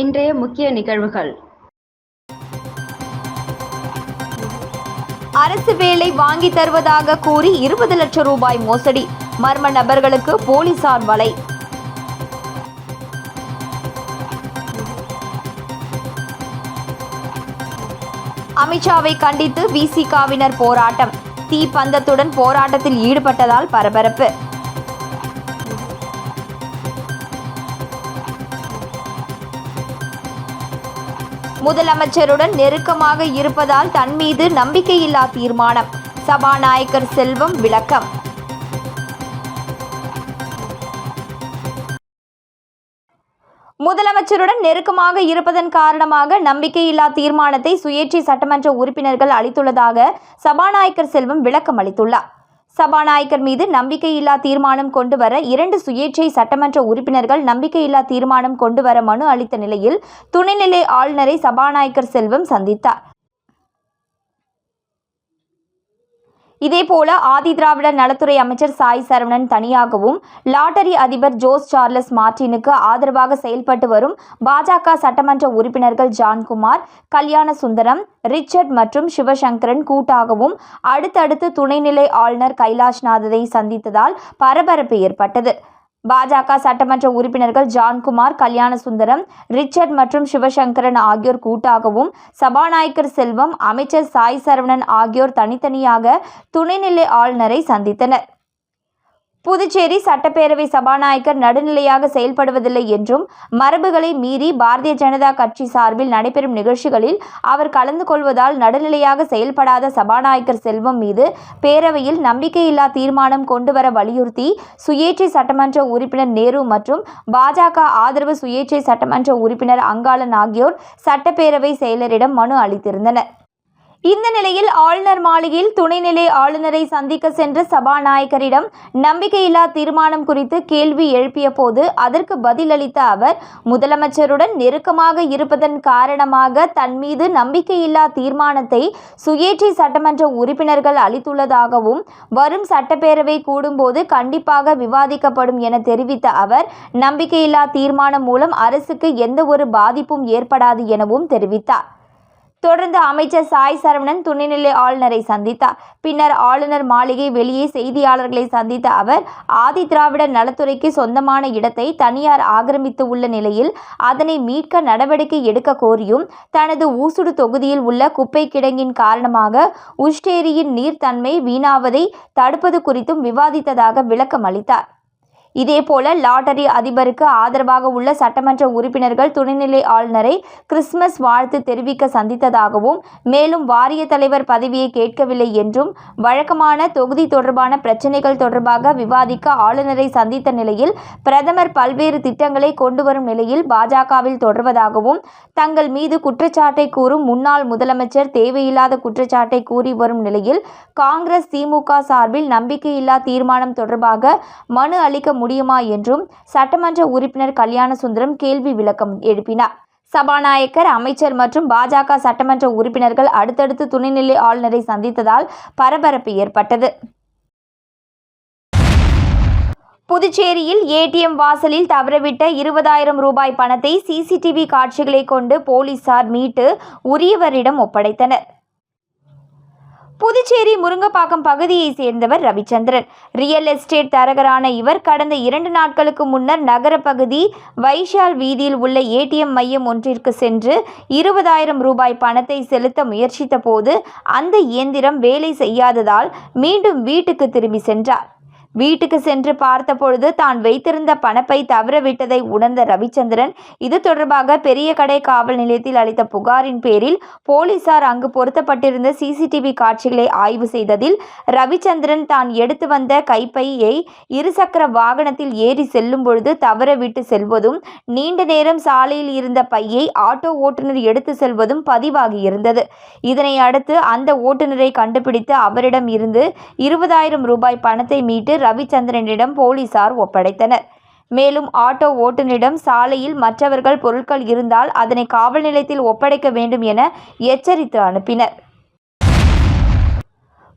இன்றைய முக்கிய நிகழ்வுகள். அரசு வேலை வாங்கி தருவதாக கூறி இருபது லட்சம் ரூபாய் மோசடி. மர்ம நபர்களுக்கு போலீசார் வலை. அமித்ஷாவை கண்டித்து விசிகாவினர் போராட்டம். தீ பந்தத்துடன் போராட்டத்தில் ஈடுபட்டதால் பரபரப்பு. முதலமைச்சருடன் நெருக்கமாக இருப்பதால் தன் மீது நம்பிக்கையில்லா தீர்மானம். சபாநாயகர் செல்வம் விளக்கம். முதலமைச்சருடன் நெருக்கமாக இருப்பதன் காரணமாக நம்பிக்கையில்லா தீர்மானத்தை சுயேட்சை சட்டமன்ற உறுப்பினர்கள் அளித்துள்ளதாக சபாநாயகர் செல்வம் விளக்கம் அளித்துள்ளார் சபாநாயகர் மீது நம்பிக்கையில்லா தீர்மானம் கொண்டுவர இரண்டு சுயேட்சை சட்டமன்ற உறுப்பினர்கள் நம்பிக்கையில்லா தீர்மானம் கொண்டுவர மனு அளித்த நிலையில் துணைநிலை ஆளுநரை சபாநாயகர் செல்வம் சந்தித்தார். இதேபோல ஆதி திராவிடர் நலத்துறை அமைச்சர் சாய் சரவணன் தனியாகவும் லாட்டரி அதிபர் ஜோஸ் சார்லஸ் மார்டினுக்கு ஆதரவாக செயல்பட்டு வரும் பாஜக சட்டமன்ற உறுப்பினர்கள் ஜான்குமார் கல்யாண சுந்தரம் ரிச்சர்ட் மற்றும் சிவசங்கரன் கூட்டாகவும் அடுத்தடுத்து துணைநிலை ஆளுநர் கைலாஷ்நாதனை சந்தித்ததால் பரபரப்பு ஏற்பட்டது. பாஜக சட்டமன்ற உறுப்பினர்கள் ஜான்குமார் கல்யாணசுந்தரம் ரிச்சர்ட் மற்றும் சிவசங்கரன் ஆகியோர் கூட்டாகவும் சபாநாயகர் செல்வம் அமைச்சர் சாய் சரவணன் ஆகியோர் தனித்தனியாக துணைநிலை ஆளுநரை சந்தித்தனர். புதுச்சேரி சட்டப்பேரவை சபாநாயகர் நடுநிலையாக செயல்படுவதில்லை என்றும் மரபுகளை மீறி பாரதிய ஜனதா கட்சி சார்பில் நடைபெறும் நிகழ்ச்சிகளில் அவர் கலந்து கொள்வதால் நடுநிலையாக செயல்படாத சபாநாயகர் செல்வம் மீது பேரவையில் நம்பிக்கையில்லா தீர்மானம் கொண்டுவர வலியுறுத்தி சுயேட்சை சட்டமன்ற உறுப்பினர் நேரு மற்றும் பாஜக ஆதரவு சுயேட்சை சட்டமன்ற உறுப்பினர் அங்காளன் ஆகியோர் சட்டப்பேரவை செயலரிடம் மனு அளித்திருந்தனர். இந்த நிலையில் ஆளுநர் மாளிகையில் துணைநிலை ஆளுநரை சந்திக்க சென்ற சபாநாயகரிடம் நம்பிக்கையில்லா தீர்மானம் குறித்து கேள்வி எழுப்பிய போது அதற்கு பதிலளித்த அவர் முதலமைச்சருடன் நெருக்கமாக இருப்பதன் காரணமாக தன் மீது நம்பிக்கையில்லா தீர்மானத்தை சுயேட்சை சட்டமன்ற உறுப்பினர்கள் அளித்துள்ளதாகவும் வரும் சட்டப்பேரவை கூடும்போது கண்டிப்பாக விவாதிக்கப்படும் என தெரிவித்த அவர் நம்பிக்கையில்லா தீர்மானம் மூலம் அரசுக்கு எந்த ஒரு பாதிப்பும் ஏற்படாது எனவும் தெரிவித்தார். தொடர்ந்து அமைச்சர் சாய் சரவணன் துணைநிலை ஆளுநரை சந்தித்தார். பின்னர் ஆளுநர் மாளிகை வெளியே செய்தியாளர்களை சந்தித்த அவர் ஆதி திராவிடர் நலத்துறைக்கு சொந்தமான இடத்தை தனியார் ஆக்கிரமித்து உள்ள நிலையில் அதனை மீட்க நடவடிக்கை எடுக்க கோரியும் தனது ஊசுடு தொகுதியில் உள்ள குப்பை கிடங்கின் காரணமாக உஷ்டேரியின் நீர்த்தன்மை வீணாவதை தடுப்பது குறித்தும் விவாதித்ததாக விளக்கம் அளித்தார். இதேபோல லாட்டரி அதிபருக்கு ஆதரவாக உள்ள சட்டமன்ற உறுப்பினர்கள் துணைநிலை ஆளுநரை கிறிஸ்துமஸ் வாழ்த்து தெரிவிக்க சந்தித்ததாகவும் மேலும் வாரிய தலைவர் பதவியை கேட்கவில்லை என்றும் வழக்கமான தொகுதி தொடர்பான பிரச்சினைகள் தொடர்பாக விவாதிக்க ஆளுநரை சந்தித்த நிலையில் பிரதமர் பல்வேறு திட்டங்களை கொண்டு வரும் நிலையில் பாஜகவில் தொடர்வதாகவும் தங்கள் மீது குற்றச்சாட்டை கூறும் முன்னாள் முதலமைச்சர் தேவையில்லாத குற்றச்சாட்டை கூறி வரும் நிலையில் காங்கிரஸ் திமுக சார்பில் நம்பிக்கையில்லா தீர்மானம் தொடர்பாக மனு அளிக்க முடியுமா என்றும் சட்டமன்ற உறுப்பினர் கல்யாண சுந்தரம் கேள்வி விளக்கம் எழுப்பினார். சபாநாயகர் அமைச்சர் மற்றும் பாஜக சட்டமன்ற உறுப்பினர்கள் அடுத்தடுத்து துணைநிலை ஆளுநரை சந்தித்ததால் பரபரப்பு ஏற்பட்டது. புதுச்சேரியில் ஏடிஎம் வாசலில் தவறவிட்ட இருபதாயிரம் ரூபாய் பணத்தை சிசிடிவி காட்சிகளை கொண்டு போலீசார் மீட்டு உரியவரிடம் ஒப்படைத்தனர். புதுச்சேரி முருங்கப்பாக்கம் பகுதியைச் சேர்ந்தவர் ரவிச்சந்திரன். ரியல் எஸ்டேட் தரகரான இவர் கடந்த இரண்டு நாட்களுக்கு முன்னர் நகர பகுதி வைஷால் வீதியில் உள்ள ஏடிஎம் மையம் ஒன்றிற்கு சென்று இருபதாயிரம் ரூபாய் பணத்தை செலுத்த முயற்சித்த போது அந்த இயந்திரம் வேலை செய்யாததால் மீண்டும் வீட்டுக்கு திரும்பி சென்றார். வீட்டுக்கு சென்று பார்த்தபொழுது தான் வைத்திருந்த பணப்பை தவறவிட்டதை உணர்ந்த ரவிச்சந்திரன் இது தொடர்பாக பெரிய கடை காவல் நிலையத்தில் அளித்த புகாரின் பேரில் போலீசார் அங்கு பொருத்தப்பட்டிருந்த சிசிடிவி காட்சிகளை ஆய்வு செய்ததில் ரவிச்சந்திரன் தான் எடுத்து வந்த கைப்பையை இருசக்கர வாகனத்தில் ஏறி செல்லும் பொழுது தவறவிட்டு செல்வதும் நீண்ட நேரம் சாலையில் இருந்த பையை ஆட்டோ ஓட்டுநர் எடுத்து செல்வதும் பதிவாகியிருந்தது இதனை அடுத்து அந்த ஓட்டுநரை கண்டுபிடித்து அவரிடம் இருந்து இருபதாயிரம் ரூபாய் பணத்தை மீட்டு ரவிச்சந்திரனிடம் போலீசார் ஒப்படைத்தனர். மேலும் ஆட்டோ ஓட்டுநரிடம் சாலையில் மற்றவர்கள் பொருட்கள் இருந்தால் அதனை காவல் நிலையத்தில் ஒப்படைக்க வேண்டும் என எச்சரித்து அனுப்பினர்.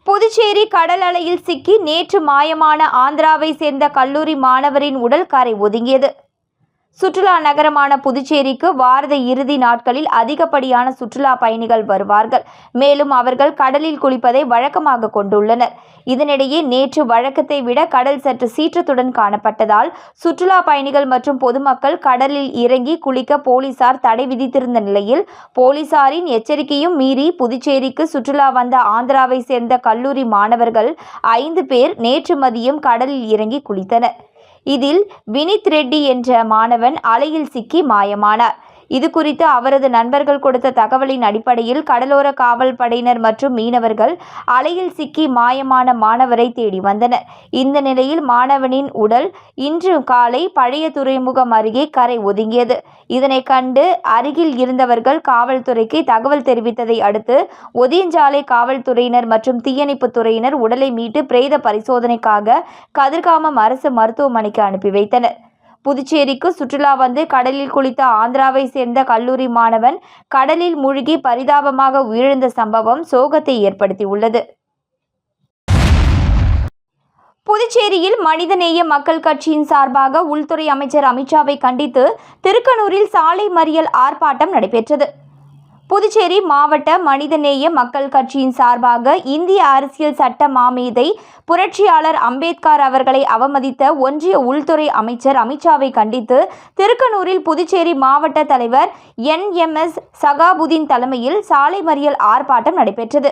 புதுச்சேரி கடல் அலையில் சிக்கி நேற்று மாயமான ஆந்திராவை சேர்ந்த கல்லூரி மாணவரின் உடல் கரை ஒதுங்கியது. சுற்றுலா நகரமான புதுச்சேரிக்கு வாரத இறுதி நாட்களில் அதிகப்படியான சுற்றுலா பயணிகள் வருவார்கள். மேலும் அவர்கள் கடலில் குளிப்பதை வழக்கமாக கொண்டுள்ளனர். இதனிடையே நேற்று வழக்கத்தை விட கடல் சற்று சீற்றத்துடன் காணப்பட்டதால் சுற்றுலா பயணிகள் மற்றும் பொதுமக்கள் கடலில் இறங்கி குளிக்க போலீசார் தடை விதித்திருந்த நிலையில் போலீசாரின் எச்சரிக்கையும் மீறி புதுச்சேரிக்கு சுற்றுலா வந்த ஆந்திராவை சேர்ந்த கல்லூரி மாணவர்கள் ஐந்து பேர் நேற்று மதியம் கடலில் இறங்கி குளித்தனர். இதில் வினித் ரெட்டி என்ற மாணவன் அலையில் சிக்கி மாயமானார். இது குறித்து அவரது நண்பர்கள் கொடுத்த தகவலின் அடிப்படையில் கடலோர காவல் படையினர் மற்றும் மீனவர்கள் அலையில் சிக்கி மாயமான மாணவரை தேடி வந்தனர். இந்த நிலையில் மாணவனின் உடல் இன்று காலை பழைய துறைமுகம் அருகே கரை ஒதுங்கியது. இதனை கண்டு அருகில் இருந்தவர்கள் காவல்துறைக்கு தகவல் தெரிவித்ததை அடுத்து ஒதியஞ்சாலை காவல்துறையினர் மற்றும் தீயணைப்பு துறையினர் உடலை மீட்டு பிரேத பரிசோதனைக்காக கதிர்காமம் அரசு மருத்துவமனைக்கு அனுப்பி வைத்தனர். புதுச்சேரிக்கு சுற்றுலா வந்து கடலில் குளித்த ஆந்திராவை சேர்ந்த கல்லூரி மாணவன் கடலில் மூழ்கி பரிதாபமாக உயிரிழந்த சம்பவம் சோகத்தை ஏற்படுத்தியுள்ளது. புதுச்சேரியில் மனிதநேய மக்கள் கட்சியின் சார்பாக உள்துறை அமைச்சர் அமித்ஷாவை கண்டித்து திருக்கனூரில் சாலை மறியல் ஆர்ப்பாட்டம் நடைபெற்றது. புதுச்சேரி மாவட்ட மனிதநேய மக்கள் கட்சியின் சார்பாக இந்திய அரசியல் சட்ட மாமேதை புரட்சியாளர் அம்பேத்கர் அவர்களை அவமதித்த ஒன்றிய உள்துறை அமைச்சர் அமித்ஷாவை கண்டித்து திருக்கனூரில் புதுச்சேரி மாவட்ட தலைவர் என் எம் எஸ் சகாபுதீன் தலைமையில் சாலை மறியல் ஆர்ப்பாட்டம் நடைபெற்றது.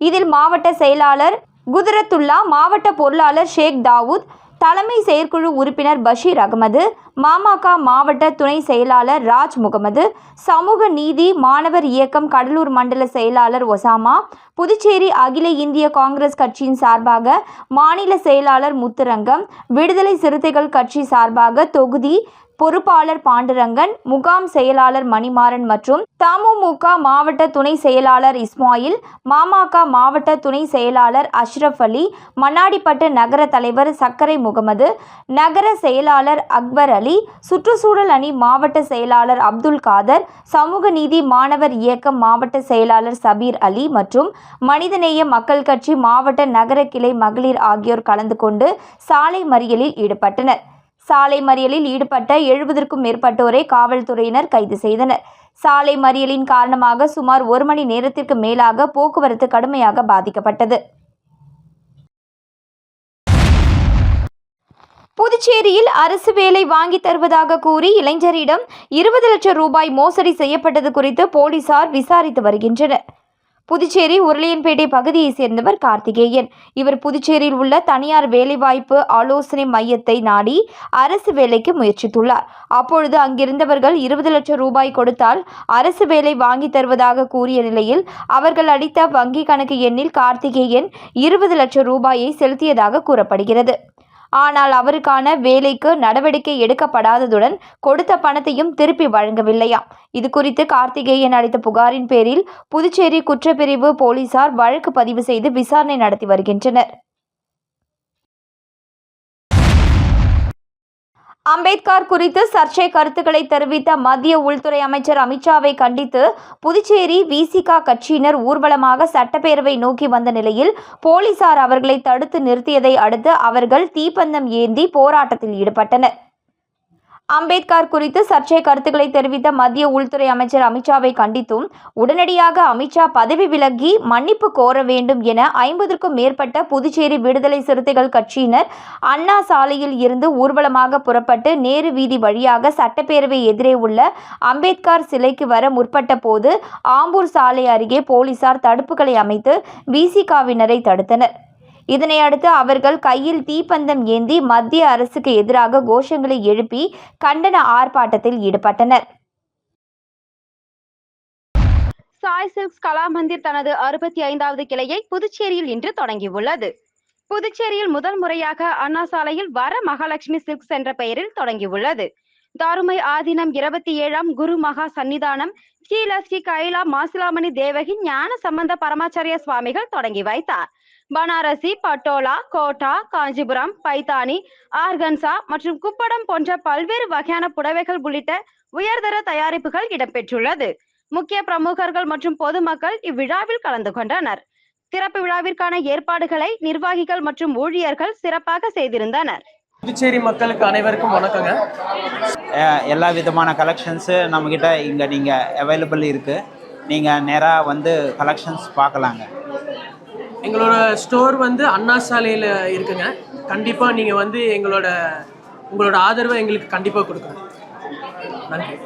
இதில் மாவட்ட செயலாளர் குதிரத்துல்லா மாவட்ட பொருளாளர் ஷேக் தாவூத் தலைமை செயற்குழு உறுப்பினர் பஷீர் அகமது மாமக மாவட்ட துணை செயலாளர் ராஜ் முகமது சமூக நீதி மாணவர் இயக்கம் கடலூர் மண்டல செயலாளர் ஒசாமா புதுச்சேரி அகில இந்திய காங்கிரஸ் கட்சியின் சார்பாக மாநில செயலாளர் முத்துரங்கம் விடுதலை சிறுத்தைகள் கட்சி சார்பாக தொகுதி பொறுப்பாளர் பாண்டுரங்கன் முகாம் செயலாளர் மணிமாறன் மற்றும் தமுமுக மாவட்ட துணை செயலாளர் இஸ்மாயில் மாமக மாவட்ட துணை செயலாளர் அஷ்ரப் அலி மண்ணாடிப்பட்டு நகர தலைவர் சக்கரை முகமது நகர செயலாளர் அக்பர் அலி சுற்றுச்சூழல் அணி மாவட்ட செயலாளர் அப்துல் காதர் சமூக நீதி மாணவர் இயக்கம் மாவட்ட செயலாளர் சபீர் அலி மற்றும் மனிதநேய மக்கள் கட்சி மாவட்ட நகர கிளை மகளிர் ஆகியோர் கலந்து கொண்டு சாலை மறியலில் ஈடுபட்டனர். சாலை மறியலில் ஈடுபட்ட எழுபதற்கும் மேற்பட்டோரை காவல்துறையினர் கைது செய்தனர். சாலை மறியலின் காரணமாக சுமார் ஒரு மணி நேரத்திற்கு மேலாக போக்குவரத்து கடுமையாக பாதிக்கப்பட்டது. புதுச்சேரியில் அரசு வேலை வாங்கி தருவதாக கூறி இளைஞரிடம் இருபது லட்சம் ரூபாய் மோசடி செய்யப்பட்டது குறித்து போலீசார் விசாரித்து வருகின்றனர். புதுச்சேரி உருளியன்பேட்டை பகுதியைச் சேர்ந்தவர் கார்த்திகேயன். இவர் புதுச்சேரியில் உள்ள தனியார் வேலைவாய்ப்பு ஆலோசனை மையத்தை நாடி அரசு வேலைக்கு முயற்சித்துள்ளார். அப்பொழுது அங்கிருந்தவர்கள் இருபது லட்சம் ரூபாய் கொடுத்தால் அரசு வேலை வாங்கி தருவதாக கூறிய நிலையில் அவர்கள் அளித்த வங்கி கணக்கு எண்ணில் கார்த்திகேயன் இருபது லட்சம் ரூபாயை செலுத்தியதாக கூறப்படுகிறது. ஆனால் அவருக்கான வேலைக்கு நடவடிக்கை எடுக்கப்படாததுடன் கொடுத்த பணத்தையும் திருப்பி வழங்கவில்லையாம். இது குறித்து கார்த்திகேயன் அளித்த புகாரின் பேரில் புதுச்சேரி குற்றப்பிரிவு போலீசார் வழக்கு பதிவு செய்து விசாரணை நடத்தி வருகின்றனர். அம்பேத்கர் குறித்து சர்ச்சை கருத்துக்களை தெரிவித்த மத்திய உள்துறை அமைச்சர் அமித்ஷாவை கண்டித்து புதுச்சேரி விசிகா கட்சியினர் ஊர்வலமாக சட்டப்பேரவை நோக்கி வந்த நிலையில் போலீசார் அவர்களை தடுத்து நிறுத்தியதை அடுத்து அவர்கள் தீப்பந்தம் ஏந்தி போராட்டத்தில் ஈடுபட்டனர். அம்பேத்கர் குறித்து சர்ச்சை கருத்துக்களை தெரிவித்த மத்திய உள்துறை அமைச்சர் அமித்ஷாவை கண்டித்தும் உடனடியாக அமித்ஷா பதவி விலகி மன்னிப்பு கோர வேண்டும் என ஐம்பதற்கும் மேற்பட்ட புதுச்சேரி விடுதலை சிறுத்தைகள் கட்சியினர் அண்ணா சாலையில் இருந்து ஊர்வலமாக புறப்பட்டு நேரு வீதி வழியாக சட்டப்பேரவை எதிரே உள்ள அம்பேத்கர் சிலைக்கு வர முற்பட்ட போது ஆம்பூர் சாலை அருகே போலீசார் தடுப்புகளை அமைத்து விசிகாவினரை தடுத்தனர். இதனை அடுத்து அவர்கள் கையில் தீப்பந்தம் ஏந்தி மத்திய அரசுக்கு எதிராக கோஷங்களை எழுப்பி கண்டன ஆர்ப்பாட்டத்தில் ஈடுபட்டனர். சாய் சில்க்ஸ் கலாமந்திர் தனது அறுபத்தி ஐந்தாவது கிளையை புதுச்சேரியில் இன்று தொடங்கியுள்ளது. புதுச்சேரியில் முதல் முறையாக அண்ணா சாலையில் வர மகாலட்சுமி சில்க்ஸ் என்ற பெயரில் தொடங்கியுள்ளது. தாருமை ஆதீனம் இருபத்தி ஏழாம் குரு மகா சன்னிதானம் ஸ்ரீல ஸ்ரீ கைலா மாசிலாமணி தேவகி ஞான சம்பந்த பரமாச்சாரிய சுவாமிகள் தொடங்கி வைத்தார். பனாரசி பட்டோலா கோட்டா காஞ்சிபுரம் பைத்தானி ஆர்கன்சா மற்றும் குப்படம் போன்ற பல்வேறு வகையான புடவைகள் உள்ளிட்ட உயர்தர தயாரிப்புகள் இடம்பெற்றுள்ளது. முக்கிய பிரமுகர்கள் மற்றும் பொதுமக்கள் இவ்விழாவில் கலந்து கொண்டனர். திறப்பு விழாவிற்கான ஏற்பாடுகளை நிர்வாகிகள் மற்றும் ஊழியர்கள் சிறப்பாக செய்திருந்தனர். புதுச்சேரி மக்களுக்கு அனைவருக்கும் வணக்கங்க. எல்லா விதமான கலெக்ஷன்ஸு நம்மக்கிட்ட இங்கே நீங்கள் அவைலபிள் இருக்குது நீங்கள் நேராக வந்து கலெக்ஷன்ஸ் பார்க்கலாங்க. எங்களோட ஸ்டோர் வந்து அண்ணா சாலையில் இருக்குங்க. கண்டிப்பாக நீங்கள் வந்து எங்களோட உங்களோட ஆதரவை எங்களுக்கு கண்டிப்பாக கொடுக்கணும். நன்றி.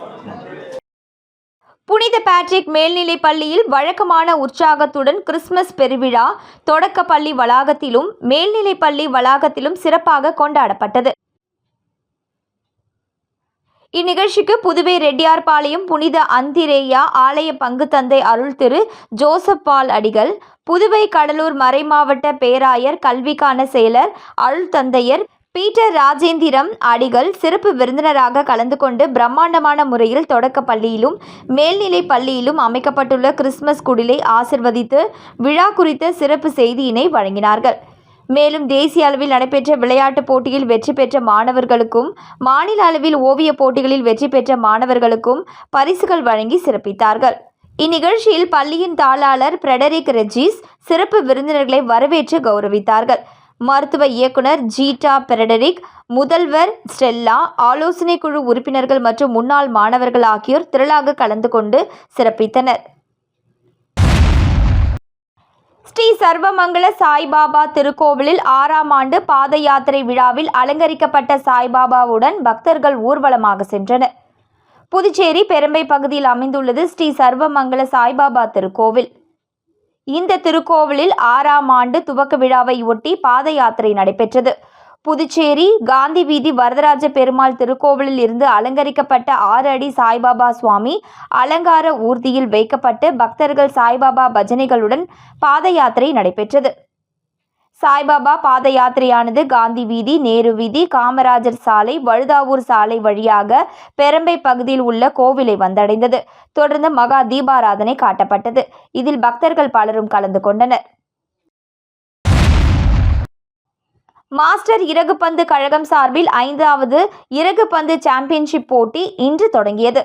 புனித பேட்ரிக் மேல்நிலைப் பள்ளியில் வழக்கமான உற்சாகத்துடன் கிறிஸ்துமஸ் பெருவிழா தொடக்க பள்ளி வளாகத்திலும் மேல்நிலைப் பள்ளி வளாகத்திலும் சிறப்பாக கொண்டாடப்பட்டது. இந்நிகழ்ச்சிக்கு புதுவை ரெட்டியார்பாளையம் புனித அந்திரேயா ஆலய பங்கு தந்தை அருள் திரு ஜோசப் பால் அடிகள் புதுவை கடலூர் மறைமாவட்ட பேராயர் கல்விக்கான செயலர் அருள் தந்தையர் பீட்டர் ராஜேந்திரம் அடிகள் சிறப்பு விருந்தினராக கலந்து கொண்டு பிரம்மாண்டமான முறையில் தொடக்க பள்ளியிலும் மேல்நிலை பள்ளியிலும் அமைக்கப்பட்டுள்ள கிறிஸ்துமஸ் குடிலை ஆசிர்வதித்து விழா குறித்த சிறப்பு செய்தியினை வழங்கினார்கள். மேலும் தேசிய அளவில் நடைபெற்ற விளையாட்டுப் போட்டியில் வெற்றி பெற்ற மாணவர்களுக்கும் மாநில அளவில் ஓவியப் போட்டிகளில் வெற்றி பெற்ற மாணவர்களுக்கும் பரிசுகள் வழங்கி சிறப்பித்தார்கள். இந்நிகழ்ச்சியில் பள்ளியின் தாளாளர் பிரெடரிக் ரெஜிஸ் சிறப்பு விருந்தினர்களை வரவேற்று கௌரவித்தார்கள். மருத்துவ இயக்குனர் ஜீட்டா பிரெடரிக் முதல்வர் ஸ்டெல்லா ஆலோசனை குழு உறுப்பினர்கள் மற்றும் முன்னாள் மாணவர்கள் ஆகியோர் திரளாக கலந்து கொண்டு சிறப்பித்தனர். ஸ்ரீ சர்வமங்கல சாய்பாபா திருக்கோவிலில் ஆறாம் ஆண்டு பாத யாத்திரை விழாவில் அலங்கரிக்கப்பட்ட சாய்பாபாவுடன் பக்தர்கள் ஊர்வலமாக சென்றனர். புதுச்சேரி பெரும்பை பகுதியில் அமைந்துள்ளது ஸ்ரீ சர்வமங்கல சாய்பாபா திருக்கோவில். இந்த திருக்கோவிலில் ஆறாம் ஆண்டு துவக்க விழாவை ஒட்டி பாத யாத்திரை நடைபெற்றது. புதுச்சேரி காந்தி வீதி வரதராஜ பெருமாள் திருக்கோவிலில் இருந்து அலங்கரிக்கப்பட்ட ஆறு அடி சாய்பாபா சுவாமி அலங்கார ஊர்தியில் வைக்கப்பட்டு பக்தர்கள் சாய்பாபா பஜனைகளுடன் பாத யாத்திரை நடைபெற்றது. சாய்பாபா பாத யாத்திரையானது காந்தி வீதி நேரு வீதி காமராஜர் சாலை வழுதாவூர் சாலை வழியாக பெரம்பை பகுதியில் உள்ள கோவிலை வந்தடைந்தது. தொடர்ந்து மகா தீபாராதனை காட்டப்பட்டது. இதில் பக்தர்கள் பலரும் கலந்து கொண்டனர். மாஸ்டர் இறகுப்பந்து கழகம் சார்பில் ஐந்தாவது இறகுப்பந்து சாம்பியன்ஷிப் போட்டி இன்று தொடங்கியது.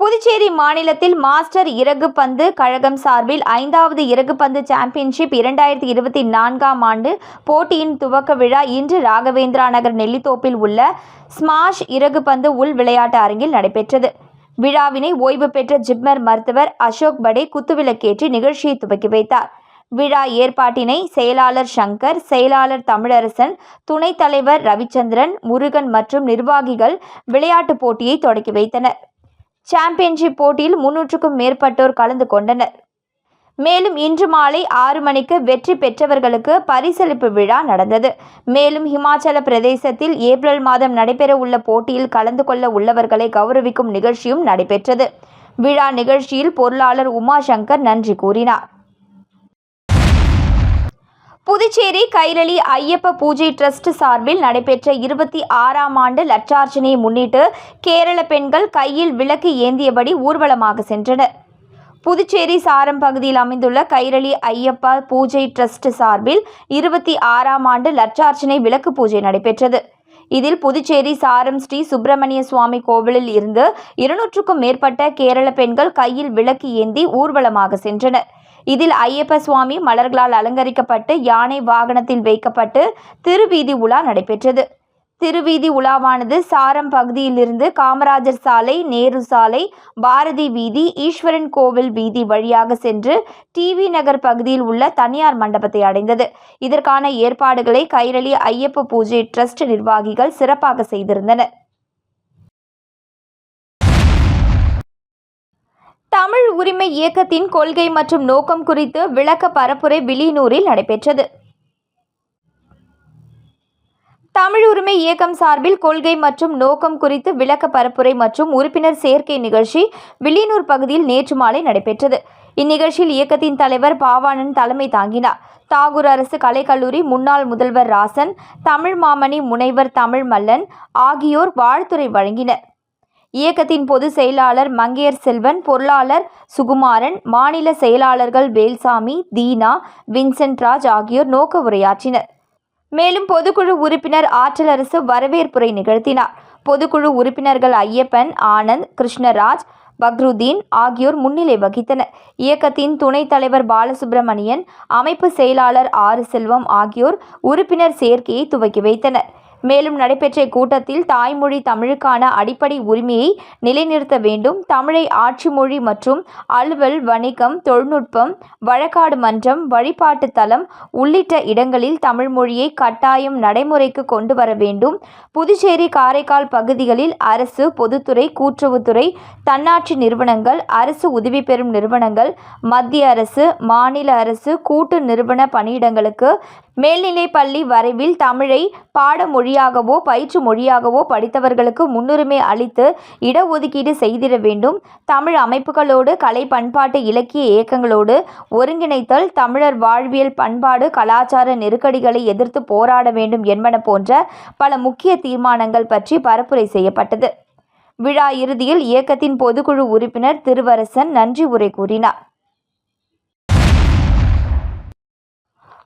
புதுச்சேரி மாநிலத்தில் மாஸ்டர் இறகு பந்து கழகம் சார்பில் ஐந்தாவது இறகு பந்து சாம்பியன்ஷிப் இரண்டாயிரத்தி இருபத்தி நான்காம் ஆண்டு போட்டியின் துவக்க விழா இன்று ராகவேந்திரா நகர் நெல்லித்தோப்பில் உள்ள ஸ்மாஷ் இறகு பந்து உள் விளையாட்டு அரங்கில் நடைபெற்றது. விழாவினை ஓய்வு பெற்ற ஜிப்மர் மருத்துவர் அசோக் படே குத்துவிளக்கேற்றி நிகழ்ச்சியை துவக்கி வைத்தார். விழா ஏற்பாட்டினை செயலாளர் சங்கர் செயலாளர் தமிழரசன் துணைத் தலைவர் ரவிச்சந்திரன் முருகன் மற்றும் நிர்வாகிகள் விளையாட்டுப் போட்டியை தொடக்கி வைத்தனர். சாம்பியன்ஷிப் போட்டியில் முன்னூற்றுக்கும் மேற்பட்டோர் கலந்து கொண்டனர். மேலும் இன்று மாலை ஆறு மணிக்கு வெற்றி பெற்றவர்களுக்கு பரிசளிப்பு விழா நடந்தது. மேலும் ஹிமாச்சல பிரதேசத்தில் ஏப்ரல் மாதம் நடைபெறவுள்ள போட்டியில் கலந்து கொள்ள உள்ளவர்களை கௌரவிக்கும் நிகழ்ச்சியும் நடைபெற்றது. விழா நிகழ்ச்சியில் பொருளாளர் உமாசங்கர் நன்றி கூறினார். புதுச்சேரி கைரளி ஐயப்ப பூஜை ட்ரஸ்ட் சார்பில் நடைபெற்ற இருபத்தி ஆறாம் ஆண்டு லட்சார்ச்சனையை முன்னிட்டு கேரள பெண்கள் கையில் விளக்கு ஏந்தியபடி ஊர்வலமாக சென்றனர். புதுச்சேரி சாரம் பகுதியில் அமைந்துள்ள கைரளி ஐயப்பா பூஜை ட்ரஸ்ட் சார்பில் இருபத்தி ஆறாம் ஆண்டு லட்சார்ச்சனை விளக்கு பூஜை நடைபெற்றது. இதில் புதுச்சேரி சாரம் ஸ்ரீ சுப்பிரமணிய சுவாமி கோவிலில் இருந்து இருநூற்றுக்கும் மேற்பட்ட கேரள பெண்கள் கையில் விளக்கு ஏந்தி ஊர்வலமாக சென்றனர். இதில் ஐயப்ப சுவாமி மலர்களால் அலங்கரிக்கப்பட்டு யானை வாகனத்தில் வைக்கப்பட்டு திருவீதி உலா நடைபெற்றது. திருவீதி உலாவானது சாரம் பகுதியிலிருந்து காமராஜர் சாலை நேரு சாலை பாரதி வீதி ஈஸ்வரன் கோவில் வீதி வழியாக சென்று டிவி நகர் பகுதியில் உள்ள தனியார் மண்டபத்தை அடைந்தது. இதற்கான ஏற்பாடுகளை கைரளி ஐயப்ப பூஜை ட்ரஸ்ட் நிர்வாகிகள் சிறப்பாக செய்திருந்தனர். தமிழ் உரிமை இயக்கத்தின் கொள்கை மற்றும் நோக்கம் குறித்து விளக்க பரப்புரை வில்லியனூரில் நடைபெற்றது. தமிழ் உரிமை இயக்கம் சார்பில் கொள்கை மற்றும் நோக்கம் குறித்து விளக்க பரப்புரை மற்றும் உறுப்பினர் சேர்க்கை நிகழ்ச்சி வில்லியனூர் பகுதியில் நேற்று மாலை நடைபெற்றது. இந்நிகழ்ச்சியில் இயக்கத்தின் தலைவர் பாவாணன் தலைமை தாங்கினார். தாகூர் அரசு கலைக்கல்லூரி முன்னாள் முதல்வர் ராசன் தமிழ் மாமணி முனைவர் தமிழ் மல்லன் ஆகியோர் வாழ்த்துரை வழங்கினர். இயக்கத்தின் பொதுச் செயலாளர் மங்கையர் செல்வன் பொருளாளர் சுகுமாரன் மாநில செயலாளர்கள் வேல்சாமி தீனா வின்சென்ட் ராஜ் ஆகியோர் நோக்க உரையாற்றினர். மேலும் பொதுக்குழு உறுப்பினர் ஆற்றலரசு வரவேற்புரை நிகழ்த்தினார். பொதுக்குழு உறுப்பினர்கள் ஐயப்பன் ஆனந்த் கிருஷ்ணராஜ் பக்ருதீன் ஆகியோர் முன்னிலை வகித்தனர். இயக்கத்தின் துணைத் தலைவர் பாலசுப்பிரமணியன் அமைப்பு செயலாளர் ஆறு செல்வம் ஆகியோர் உறுப்பினர் சேர்க்கையை துவக்கி வைத்தனர். மேலும் நடைபெற்ற இக்கூட்டத்தில் தாய்மொழி தமிழுக்கான அடிப்படை உரிமையை நிலைநிறுத்த வேண்டும். தமிழை ஆட்சி மொழி மற்றும் அலுவல் வணிகம் தொழில்நுட்பம் வழக்காடு மன்றம் வழிபாட்டு தலம் உள்ளிட்ட இடங்களில் தமிழ் மொழியை கட்டாயம் நடைமுறைக்கு கொண்டு வர வேண்டும். புதுச்சேரி காரைக்கால் பகுதிகளில் அரசு பொதுத்துறை கூட்டுறவுத்துறை தன்னாட்சி நிறுவனங்கள் அரசு உதவி பெறும் நிறுவனங்கள் மத்திய அரசு மாநில அரசு கூட்டு நிறுவன பணியிடங்களுக்கு மேல்நிலைப் பள்ளி வரைவில் தமிழை பாடமொழி மொழியாகவோ பயிற்று மொழியாகவோ படித்தவர்களுக்கு முன்னுரிமை அளித்து இடஒதுக்கீடு செய்திட வேண்டும். தமிழ் அமைப்புகளோடு கலை பண்பாட்டு இலக்கிய இயக்கங்களோடு ஒருங்கிணைத்தல் தமிழர் வாழ்வியல் பண்பாடு கலாச்சார நெருக்கடிகளை எதிர்த்து போராட வேண்டும் என்பன போன்ற பல முக்கிய தீர்மானங்கள் பற்றி பரப்புரை செய்யப்பட்டது. விழா இறுதியில் இயக்கத்தின் பொதுக்குழு உறுப்பினர் திருவரசன் நன்றி உரை கூறினார்.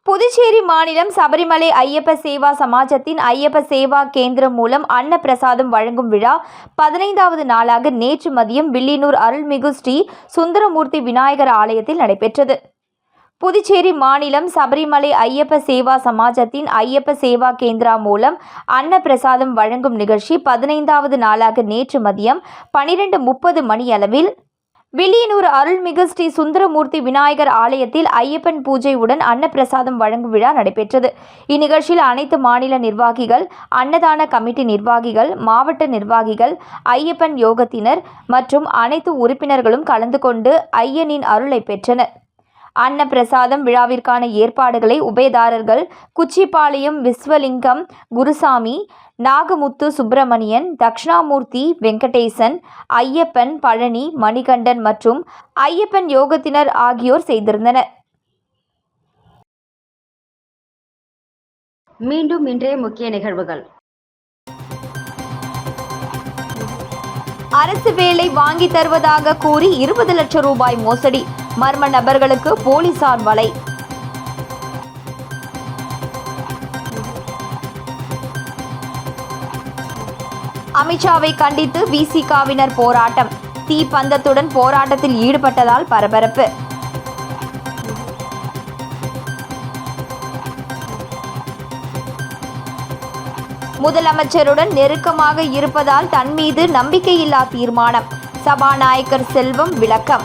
புதுச்சேரி மாநிலம் சபரிமலை ஐயப்ப சேவா சமாஜத்தின் ஐயப்ப சேவா கேந்திரம் மூலம் அன்ன பிரசாதம் வழங்கும் விழா பதினைந்தாவது நாளாக நேற்று மதியம் வில்லியனூர் அருள்மிகு ஸ்ரீ சுந்தரமூர்த்தி விநாயகர் ஆலயத்தில் நடைபெற்றது. புதுச்சேரி மாநிலம் சபரிமலை ஐயப்ப சேவா சமாஜத்தின் ஐயப்ப சேவா கேந்திரா மூலம் அன்ன பிரசாதம் வழங்கும் நிகழ்ச்சி பதினைந்தாவது நாளாக நேற்று மதியம் பனிரெண்டு முப்பது மணியளவில் வில்லியனூர் அருள்மிகு ஸ்ரீ சுந்தரமூர்த்தி விநாயகர் ஆலயத்தில் ஐயப்பன் பூஜையுடன் அன்னப்பிரசாதம் வழங்கும் விழா நடைபெற்றது. இந்நிகழ்ச்சியில் அனைத்து மாநில நிர்வாகிகள் அன்னதான கமிட்டி நிர்வாகிகள் மாவட்ட நிர்வாகிகள் ஐயப்பன் யோகத்தினர் மற்றும் அனைத்து உறுப்பினர்களும் கலந்து கொண்டு ஐயனின் அருளை பெற்றனர். அன்னப்பிரசாதம் விழாவிற்கான ஏற்பாடுகளை உபயதாரர்கள் குச்சிப்பாளையம் விஸ்வலிங்கம் குருசாமி நாகமுத்து சுப்பிரமணியன் தக்ஷணாமூர்த்தி வெங்கடேசன் ஐயப்பன் பழனி மணிகண்டன் மற்றும் ஐயப்பன் யோகத்தினர் ஆகியோர் செய்திருந்தனர். மீண்டும் இன்றைய முக்கிய நிகழ்வுகள். அரசு வேலை வாங்கி தருவதாக கூறி இருபது லட்சம் ரூபாய் மோசடி. மர்ம நபர்களுக்கு போலீசார் வலை. அமித்ஷாவை கண்டித்து விசிகாவினர் போராட்டம். தீப்பந்தத்துடன் போராட்டத்தில் ஈடுபட்டதால் பரபரப்பு. முதலமைச்சருடன் நெருக்கமாக இருப்பதால் தன் மீது நம்பிக்கையில்லா தீர்மானம். சபாநாயகர் செல்வம் விளக்கம்.